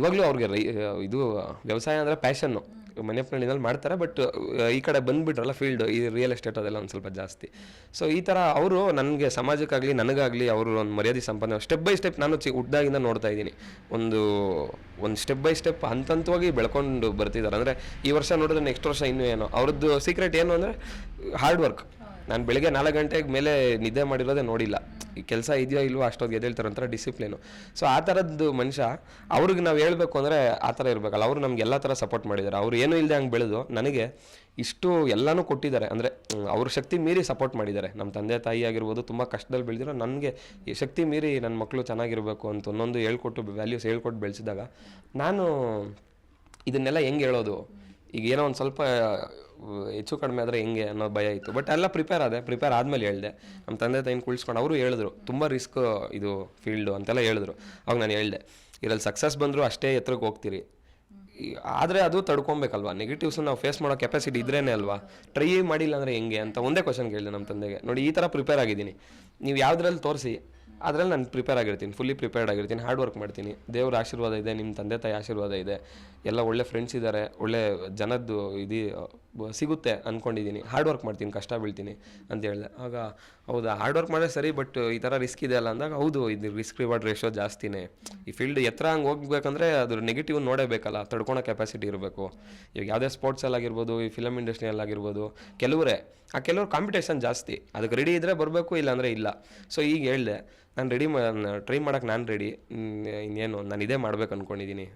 ಇವಾಗಲೂ ಅವ್ರಿಗೆ ರೈ ಇದು, ವ್ಯವಸಾಯ ಅಂದರೆ ಪ್ಯಾಷನ್ನು ಮನೆ ಫ್ರೆಂಡಿನಲ್ಲಿ ಮಾಡ್ತಾರೆ ಬಟ್ ಈ ಕಡೆ ಬಂದುಬಿಟ್ರಲ್ಲ ಫೀಲ್ಡ್ ಈ ರಿಯಲ್ ಎಸ್ಟೇಟ್ ಅದೆಲ್ಲ ಒಂದು ಸ್ವಲ್ಪ ಜಾಸ್ತಿ. ಸೊ ಈ ಥರ ಅವರು ನನಗೆ ಸಮಾಜಕ್ಕಾಗಲಿ, ನನಗಾಗಲಿ ಅವರು ಒಂದು ಮರ್ಯಾದೆ ಸಂಪಾದನೆ ಸ್ಟೆಪ್ ಬೈ ಸ್ಟೆಪ್ ನಾನು ಚಿ ನೋಡ್ತಾ ಇದ್ದೀನಿ. ಒಂದು ಒಂದು ಸ್ಟೆಪ್ ಬೈ ಸ್ಟೆಪ್ ಹಂತ ಹಂತವಾಗಿ ಬೆಳ್ಕೊಂಡು ಬರ್ತಿದ್ದಾರೆ ಅಂದರೆ ಈ ವರ್ಷ ನೋಡಿದ್ರೆ ನೆಕ್ಸ್ಟ್ ವರ್ಷ ಇನ್ನೂ ಏನೋ. ಅವ್ರದ್ದು ಸೀಕ್ರೆಟ್ ಏನು ಅಂದರೆ ಹಾರ್ಡ್ ವರ್ಕ್ ನಾನು ಬೆಳಿಗ್ಗೆ ನಾಲ್ಕು ಗಂಟೆಗೆ ಮೇಲೆ ನಿದ್ದೆ ಮಾಡಿರೋದೇ ನೋಡಿಲ್ಲ. ಈ ಕೆಲಸ ಇದೆಯೋ ಇಲ್ವೋ ಅಷ್ಟೊಂದು ಎದ್ದೇಳ್ತಾರೆ ಒಂಥರ ಡಿಸಿಪ್ಲಿನು ಸೊ ಆ ಥರದ್ದು ಮನುಷ್ಯ, ಅವ್ರಿಗೆ ನಾವು ಹೇಳಬೇಕು ಅಂದರೆ ಆ ಥರ ಇರಬೇಕಲ್ಲ. ಅವರು ನಮ್ಗೆ ಎಲ್ಲ ಥರ ಸಪೋರ್ಟ್ ಮಾಡಿದ್ದಾರೆ ಅವ್ರು ಏನೂ ಇಲ್ಲದೆ ಹಂಗೆ ಬೆಳೆದು ನನಗೆ ಇಷ್ಟು ಎಲ್ಲನೂ ಕೊಟ್ಟಿದ್ದಾರೆ. ಅಂದರೆ ಅವ್ರ ಶಕ್ತಿ ಮೀರಿ ಸಪೋರ್ಟ್ ಮಾಡಿದ್ದಾರೆ. ನಮ್ಮ ತಂದೆ, ತಾಯಿ ಆಗಿರ್ಬೋದು, ತುಂಬ ಕಷ್ಟದಲ್ಲಿ ಬೆಳೆದಿರೋ ನನಗೆ ಈ ಶಕ್ತಿ ಮೀರಿ ನನ್ನ ಮಕ್ಕಳು ಚೆನ್ನಾಗಿರಬೇಕು ಅಂತ ಒಂದೊಂದು ಹೇಳ್ಕೊಟ್ಟು ವ್ಯಾಲ್ಯೂಸ್ ಹೇಳ್ಕೊಟ್ಟು ಬೆಳೆಸಿದಾಗ, ನಾನು ಇದನ್ನೆಲ್ಲ ಹೆಂಗೆ ಹೇಳೋದು? ಈಗ ಏನೋ ಒಂದು ಸ್ವಲ್ಪ ಹೆಚ್ಚು ಕಡಿಮೆ ಆದರೆ ಹೆಂಗೆ ಅನ್ನೋ ಭಯ ಇತ್ತು. ಬಟ್ ಎಲ್ಲ ಪ್ರಿಪೇರ್ ಆದೆ. ಪ್ರಿಪೇರ್ ಆದಮೇಲೆ ಹೇಳಿದೆ. ನಮ್ಮ ತಂದೆ ತಾಯಿನ ಕುಳಿಸ್ಕೊಂಡು ಅವರು ಹೇಳಿದ್ರು. ತುಂಬ ರಿಸ್ಕ್ ಇದು ಫೀಲ್ಡು ಅಂತೆಲ್ಲ ಹೇಳಿದ್ರು. ಅವಾಗ ನಾನು ಹೇಳಿದೆ, ಇದರಲ್ಲಿ ಸಕ್ಸಸ್ ಬಂದರೂ ಅಷ್ಟೇ ಎತ್ತರಕ್ಕೆ ಹೋಗ್ತೀರಿ. ಆದರೆ ಅದು ತಡ್ಕೊಬೇಕಲ್ವಾ? ನೆಗೆಟಿವ್ಸ್ ನಾವು ಫೇಸ್ ಮಾಡೋ ಕೆಪಾಸಿಟಿ ಇದ್ರೇನೆ ಅಲ್ವಾ? ಟ್ರೈ ಮಾಡಿಲ್ಲ ಅಂದರೆ ಹೆಂಗೆ ಅಂತ ಒಂದೇ ಕ್ವಶನ್ ಕೇಳಿದೆ ನಮ್ಮ ತಂದೆಗೆ. ನೋಡಿ, ಈ ಥರ ಪ್ರಿಪೇರ್ ಆಗಿದ್ದೀನಿ. ನೀವು ಯಾವುದ್ರಲ್ಲಿ ತೋರಿಸಿ. ಅದರಲ್ಲಿ ನಾನು ಪ್ರಿಪೇರ್ ಆಗಿರ್ತೀನಿ ಫುಲ್ಲಿ ಪ್ರಿಪೇರ್ಡ್ ಆಗಿರ್ತೀನಿ ಹಾರ್ಡ್ ವರ್ಕ್ ಮಾಡ್ತೀನಿ. ದೇವ್ರ ಆಶೀರ್ವಾದ ಇದೆ ನಿಮ್ಮ ತಂದೆ ತಾಯಿ ಆಶೀರ್ವಾದ ಇದೆ. ಎಲ್ಲ ಒಳ್ಳೆ ಫ್ರೆಂಡ್ಸ್ ಇದ್ದಾರೆ ಒಳ್ಳೆ ಜನದ್ದು ಇದು ಸಿಗುತ್ತೆ ಅಂದ್ಕೊಂಡಿದ್ದೀನಿ ಹಾರ್ಡ್ ವರ್ಕ್ ಮಾಡ್ತೀನಿ, ಕಷ್ಟ ಬೀಳ್ತೀನಿ ಅಂತ ಹೇಳಿದೆ. ಆಗ, ಹೌದಾ ಹಾರ್ಡ್ ವರ್ಕ್ ಮಾಡಿದ್ರೆ ಸರಿ ಬಟ್ ಈ ಥರ ರಿಸ್ಕ್ ಇದೆ ಅಲ್ಲ ಅಂದಾಗ, ಹೌದು, ಇದು ರಿಸ್ಕ್ ರಿವಾರ್ಡ್ ರೇಷೋ ಜಾಸ್ತಿನೇ. ಈ ಫೀಲ್ಡ್ ಎತ್ತರ ಹಂಗೆ ಹೋಗ್ಬೇಕಂದ್ರೆ, ಅದ್ರ ನೆಗೆಟಿವ್ ನೋಡೇಬೇಕಲ್ಲ ತಡ್ಕೊಳೋ ಕೆಪಾಸಿಟಿ ಇರಬೇಕು. ಈಗ ಯಾವುದೇ ಸ್ಪೋರ್ಟ್ಸಲ್ಲಿ ಆಗಿರ್ಬೋದು, ಈ ಫಿಲಮ್ ಇಂಡಸ್ಟ್ರಿಯಲ್ಲಾಗಿರ್ಬೋದು ಕೆಲವರೇ, ಆ ಕೆಲವ್ರು ಕಾಂಪಿಟೇಷನ್ ಜಾಸ್ತಿ. ಅದಕ್ಕೆ ರೆಡಿ ಇದ್ದರೆ ಬರಬೇಕು, ಇಲ್ಲಾಂದರೆ ಇಲ್ಲ. ಸೊ ಈಗ ಹೇಳಿದೆ ನಾನು ರೆಡಿ ಟ್ರೈ ಮಾಡೋಕೆ ನಾನು ರೆಡಿ ಇನ್ನೇನು, ನಾನು ಇದೇ ಮಾಡ್ಬೇಕು ಅಂದ್ಕೊಂಡಿದ್ದೀನಿ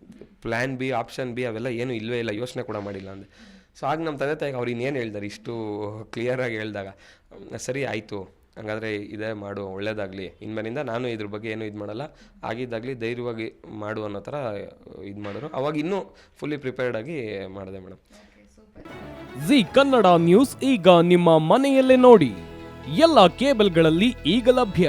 ಪ್ಲ್ಯಾನ್ ಬಿ ಆಪ್ಷನ್ ಬಿ ಅವೆಲ್ಲ ಏನು ಇಲ್ಲವೇ ಇಲ್ಲ, ಯೋಚನೆ ಕೂಡ ಮಾಡಿಲ್ಲ ಅಂದೆ. ಸೊ ಆಗ ನಮ್ಮ ತಂದೆ ತಾಯಿಗೆ ಅವ್ರು ಇನ್ನೇನು ಹೇಳ್ತಾರೆ ಇಷ್ಟು ಕ್ಲಿಯರಾಗಿ ಹೇಳಿದಾಗ ಸರಿ, ಆಯಿತು. ಹಂಗಾದರೆ ಇದೇ ಮಾಡು, ಒಳ್ಳೇದಾಗಲಿ. ಇನ್ಮೇಲಿಂದ ನಾನು ಇದ್ರ ಬಗ್ಗೆ ಏನು ಇದು ಮಾಡಲ್ಲ. ಆಗಿದ್ದಾಗಲಿ ಧೈರ್ಯವಾಗಿ ಮಾಡು ಅನ್ನೋ ಥರ ಇದು ಮಾಡಿದ್ರು. ಅವಾಗ ಇನ್ನೂ ಫುಲ್ಲಿ ಪ್ರಿಪೇರ್ಡ್ ಆಗಿ ಮಾಡಿದೆ ಮೇಡಮ್ ಜಿ ಕನ್ನಡ ನ್ಯೂಸ್ ಈಗ ನಿಮ್ಮ ಮನೆಯಲ್ಲೇ ನೋಡಿ. ಎಲ್ಲ ಕೇಬಲ್ಗಳಲ್ಲಿ ಈಗ ಲಭ್ಯ.